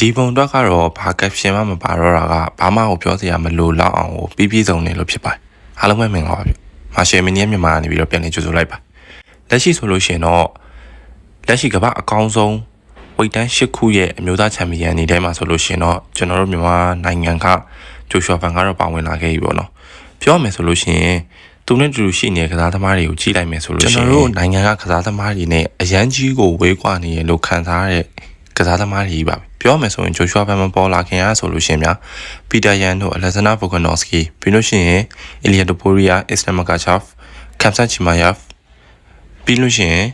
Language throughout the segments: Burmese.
ဒီပုံတော့ကတော့ဘာကက်ရှင်မှမပါတော့တာကဘာမှကိုပြောစရာမလိုတော့အောင်ကိုပြီးပြည့်စုံနေလို့ဖြစ်ပါတယ်အားလုံးပဲမင်္ဂလာပါဗျမာရှယ်မင်းရဲ့မြန်မာကနေပြီးတော့ပြန်လည်ကြိုဆိုလိုက်ပါလက်ရှိဆိုလို့ရှိရင်တော့လက်ရှိကမ္ဘာအကောင်းဆုံးဝိတ်တန်း၈ခုရဲ့အမျိုးသားချန်ပီယံနေထဲမှာဆိုလို့ရှိရင်တော့ကျွန်တော်တို့မြန်မာနိုင်ငံကဂျိုရှွာဖန်ကတော့ပါဝင်လာခဲ့ပြီပေါ့နော်ပြောရမယ်ဆိုလို့ရှိရင်သူနဲ့တူတူရှိနေတဲ့ကစားသမားတွေကိုကြည့်လိုက်မယ်ဆိုလို့ရှိရင်ကျွန်တော်တို့နိုင်ငံကကစားသမားတွေနဲ့အရန်ကြီးကိုဝေးကွာနေရလို့ခံစားရတဲ့ ကစားသမားတွေကြီးပါပဲပြောရမယ်ဆိုရင်ဂျိုရှွာဖန်မပေါ်လာခင်ကဆိုလို့ရှိရင်များပီတာယန်တို့အလက်ဇနာဘိုဂနိုစကီပြီးလို့ရှိရင်အီလီယာဒိုပိုရီယာအစ္စလမ်မကာချာဖ်ကမ်ဆန်ချီမာယာဖ်ပြီးလို့ရှိရင်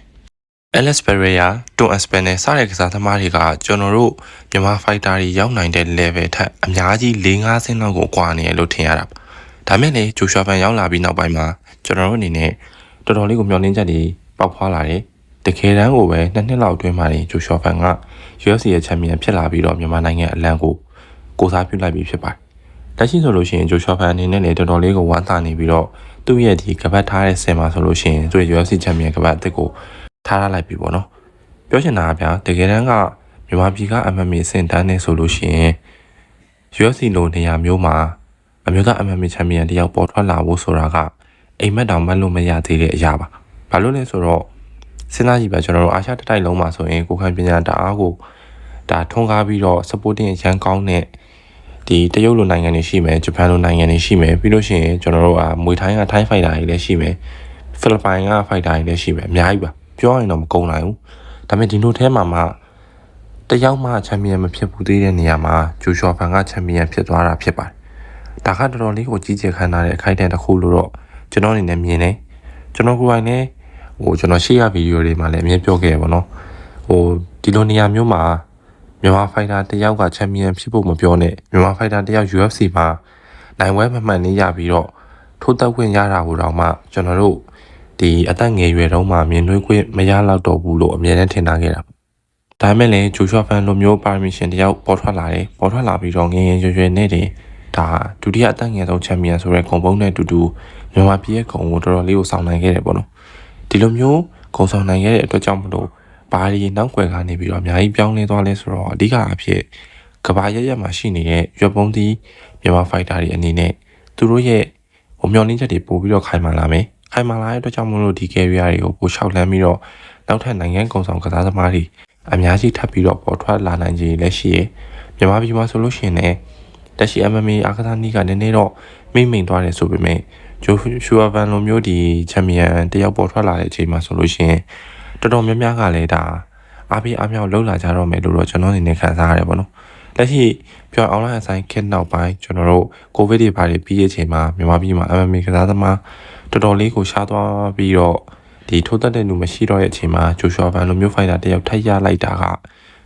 Alex Pereira တွန်အစပန်နဲ့စတဲ့ကစားသမားတွေကကျွန်တော်တို့မြန်မာဖိုက်တာတွေရောက်နိုင်တဲ့ level ထက်အများကြီး၄၅ဆင့်လောက်ကိုကွာနေရလို့ထင်ရတာပါဒါမဲ့လေဂျိုရှွာဖန်ရောက်လာပြီးနောက်ပိုင်းမှာကျွန်တော်တို့အနေနဲ့တော်တော်လေးကိုမျှော်လင့်ချက်တွေပေါက်ဖွာလာတယ် တကယ်တမ်းကိုပဲနှစ်နှစ်လောက်အတွင်းမှာနေဂျိုရှွာဖန်က UFC ရဲ့ချန်ပီယံဖြစ်လာပြီးတော့မြန်မာနိုင်ငံအလံကိုကိုစားပြုလိုက်ပြီးဖြစ်ပါတယ်လက်ရှိဆိုလို့ရှိရင်ဂျိုရှွာဖန်အနေနဲ့လည်းတော်တော်လေးကိုဝမ်းသာနေပြီးတော့သူ့ရဲ့ဒီကပတ်ထားတဲ့ဆင်မှာဆိုလို့ရှိရင်သူ့ရဲ့ UFC ချန်ပီယံကပတ်အသစ်ကိုထားရလိုက်ပြီပေါ့နော်ပြောချင်တာကဗျာတကယ်တမ်းကမြန်မာပြည်က MMA စင်တန်းနေဆိုလို့ရှိရင် UFC လိုနေရာမျိုးမှာအမျိုးသား MMA ချန်ပီယံတယောက်ပေါ်ထွက်လာဖို့ဆိုတာကအိမ်မက်တောင်မတ်လို့မရသေးတဲ့အရာပါဘာလို့လဲဆိုတော့ စဉ်းစားကြည့်ပါကျွန်တော်တို့အာရှတစ်တိုက်လုံးမှာဆိုရင်ကိုခံပညာတအားကိုဒါထွန်းကားပြီးတော့ supporting ရန်ကောင်းတဲ့ဒီတရုတ်လိုနိုင်ငံတွေရှိမယ်ဂျပန်လိုနိုင်ငံတွေရှိမယ်ပြီးလို့ရှိရင်ကျွန်တော်တို့ကမွေထိုင်းကထိုင်းဖိုက်တာတွေလည်းရှိမယ်ဖိလစ်ပိုင်ကဖိုက်တာတွေလည်းရှိမယ်အများကြီးပါပြောရင်တော့မကုန်နိုင်ဘူးဒါပေမဲ့ဒီလိုထဲမှာမှတယောက်မှချန်ပီယံမဖြစ်ဘူးသေးတဲ့နေရာမှာဂျိုရှော်ဖန်ကချန်ပီယံဖြစ်သွားတာဖြစ်ပါတယ်ဒါကတော်တော်လေးကိုကြီးကျယ်ခမ်းနားတဲ့အခိုက်အတန့်တစ်ခုလို့တော့ကျွန်တော်အနေနဲ့မြင်တယ်ကျွန်တော်ကိုယ်တိုင်လည်း ဟိုကျွန်တော်ရှေ့ရဗီဒီယိုတွေမှာလည်းအမြင်ပြောခဲ့ရပါတော့ဟိုဒီလိုနေရာမျိုးမှာမြန်မာဖိုက်တာတယောက်ကချန်ပီယံဖြစ်ဖို့မပြောနဲ့မြန်မာဖိုက်တာတယောက် UFC မှာနိုင်ဝဲမမှန်နေရပြီးတော့ထိုးတက်ခွင့်ရတာကိုတော့မှကျွန်တော်တို့ဒီအသက်ငယ်ရွယ်တုန်းမှာမြင်တွေ့ခွင့်မရတော့တော့ဘူးလို့အမြဲတမ်းထင်ထားခဲ့တာဒါပေမဲ့လည်းဂျိုရှွာဖန်လိုမျိုးပါမစ်ရှင်တယောက်ပေါ်ထွက်လာတယ်ပေါ်ထွက်လာပြီးတော့ငယ်ငယ်ရွယ်ရွယ်နဲ့တင်ဒါဒုတိယအသက်ငယ်ဆုံးချန်ပီယံဆိုတဲ့ဂုံပုံးနဲ့အတူတူမြန်မာပြည်ရဲ့ဂုံကိုတော်တော်လေးကိုဆောင်နိုင်ခဲ့တယ်ပေါ့နော် ဒီလိုမျိုးဂုံဆောင်နိုင်ခဲ့တဲ့အတွက်ကြောင့်မလို့ဘာဒီနောက်ွယ်ကနေပြီးတော့အများကြီးပြောင်းလဲသွားလဲဆိုတော့အဓိကအဖြစ်ကဘာရရက်မှာရှိနေတဲ့ရွက်ပုံးသီးမြန်မာဖိုက်တာတွေအနေနဲ့သူတို့ရဲ့ဟိုမျောလင်းချက်တွေပို့ပြီးတော့ခိုင်မာလာမယ်ခိုင်မာလာတဲ့အတွက်ကြောင့်မလို့ဒီ carrier တွေကိုပိုလျှောက်လန်းပြီးတော့နောက်ထပ်နိုင်ငံကုံဆောင်ကစားသမားတွေအများကြီးထပ်ပြီးတော့ပေါ်ထွက်လာနိုင်ခြင်းလည်းရှိရမြန်မာပြည်မှာဆိုလို့ရှိရင်လည်းတက်ရှိ MMA အားကစားနည်းကနည်းနည်းတော့မိမ့်မိန်သွားတယ်ဆိုပေမဲ့ ဂျိုရှူအာဗန်လိုမျိုးဒီချန်ပီယံတယောက်ပေါ်ထွက်လာတဲ့အချိန်မှာဆိုလို့ရှိရင်တော်တော်များများကလည်းဒါအားပေးအားမြောက်လှုပ်လာကြတော့မယ်လို့တော့ကျွန်တော်အနေနဲ့ခံစားရတယ်ပေါ့နော်လက်ရှိပြောအွန်လိုင်းအဆိုင်ခက်နောက်ပိုင်းကျွန်တော်တို့ကိုဗစ်တွေဘာတွေပြီးတဲ့အချိန်မှာမြန်မာပြည်မှာ MMA ကစားသမားတော်တော်လေးကိုရှားသွားပြီးတော့ဒီထိုးတက်တဲ့လူမရှိတော့တဲ့အချိန်မှာဂျိုရှွာဗန်လိုမျိုးဖိုင်တာတယောက်ထပ်ရလိုက်တာက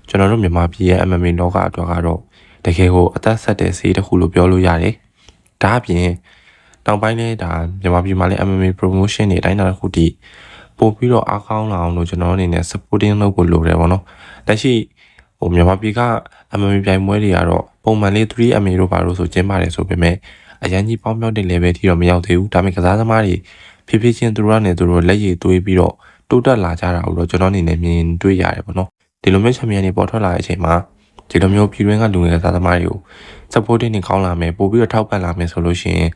ကျွန်တော်တို့မြန်မာပြည်ရဲ့ MMA လောကအတွက်ကတော့တကယ်ကိုအသက်ဆက်တဲ့ဆေးတစ်ခုလို့ပြောလို့ရတယ်။ဒါအပြင် နောက်ပိုင်းလည်းဒါမြန်မာပြည်မှာလည်း MMA promotion တွေအတိုင်းအတာတစ်ခုတည်းပို့ပြီးတော့အားကောင်းလာအောင်လို့ကျွန်တော်အနေနဲ့ supporting လုပ်ဖို့လိုတယ်ပေါ့နော်။လက်ရှိဟိုမြန်မာပြည်က MMA ပြိုင်ပွဲတွေကတော့ပုံမှန်လေး 3MA တို့ဘာလို့ဆိုကျင်းပါတယ်ဆိုပေမဲ့အရန်ကြီးပေါင်းမြောက်တဲ့ level ထိတော့မရောက်သေးဘူးဒါပေမဲ့ကစားသမားတွေဖြည်းဖြည်းချင်းသူတို့ကနေသူတို့လက်ရည်သွေးပြီးတော့တိုးတက်လာကြတာကိုတော့ကျွန်တော်အနေနဲ့မြင်တွေ့ရတယ်ပေါ့နော်ဒီလိုမျိုးချန်ပီယံတွေပေါ်ထွက်လာတဲ့အချိန်မှာဒီလိုမျိုးပြည်တွင်းကလူငယ်ကစားသမားတွေကို supporting နေကောင်းလာမယ်ပို့ပြီးတော့ထောက်ပံ့လာမယ်ဆိုလို့ရှိရင်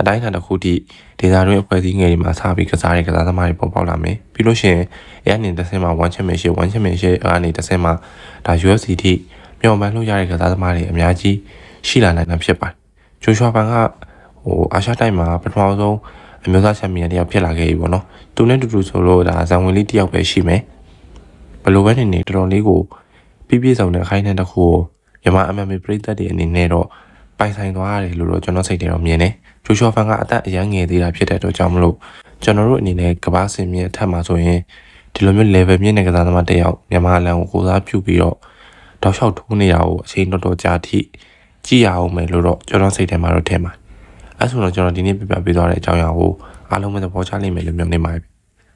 အတိုင်းအတာတစ်ခုထိဒေသတွင်းအဖွဲ့အစည်းငယ်တွေမှာစပြီးကစားတဲ့ကစားသမားတွေပေါ်ပေါက်လာမယ်ပြီးလို့ရှိရင်အဲ့အနေတစ်ဆင့်မှာ1 championship 1 championship အနေတစ်ဆင့်မှာဒါ UFC ထိမျှော်မှန်းလို့ရတဲ့ကစားသမားတွေအများကြီးရှိလာနိုင်တာဖြစ်ပါတယ်ဂျိုရှွာပန်ကဟိုအာရှတိုက်မှာပထမဆုံးအမျိုးသားချန်ပီယံတယောက်ဖြစ်လာခဲ့ပြီပေါ့နော်သူနဲ့တူတူဆိုလို့ဒါဇန်ဝင်လေးတယောက်ပဲရှိမယ်ဘလိုပဲနေနေတော်တော်လေးကိုပြည့်ပြည့်စုံတဲ့အခိုင်အတန့်တစ်ခုကိုမြန်မာ MMA ပြည်သက်တွေအနေနဲ့တော့ ပိုင်ဆိုင်သွားရတယ်လို့တော့ကျွန်တော်စိတ်ထဲတော့မြင်တယ်ဂျိုရှွာဖန်ကအသက်အရန်ငယ်သေးတာဖြစ်တဲ့အတွက်ကြောင့်မလို့ကျွန်တော်တို့အနေနဲ့ကဘာစင်မြင့်အထက်မှာဆိုရင်ဒီလိုမျိုး level မြင့်တဲ့ကစားသမားတစ်ယောက်မြန်မာလန်ကိုကိုစားပြုပြီးတော့တောက်လျှောက်ထိုးနေတာကိုအချိန်တော်တော်ကြာထိကြည့်ရအောင်မယ်လို့တော့ကျွန်တော်စိတ်ထဲမှာတော့ထင်ပါတယ်အဲဆိုတော့ကျွန်တော်ဒီနေ့ပြပြပေးသွားတဲ့အကြောင်းအရာကိုအားလုံးပဲသဘောကျလိမ့်မယ်လို့မျှော်လင့်ပါတယ်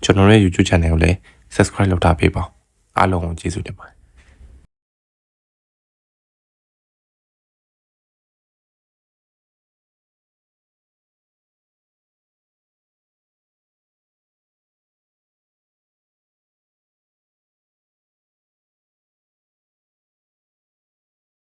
ကျွန်တော်ရဲ့ YouTube channel ကိုလည်း subscribe လုပ်ထားပေးပါအားလုံးကိုကျေးဇူးတင်ပါတယ်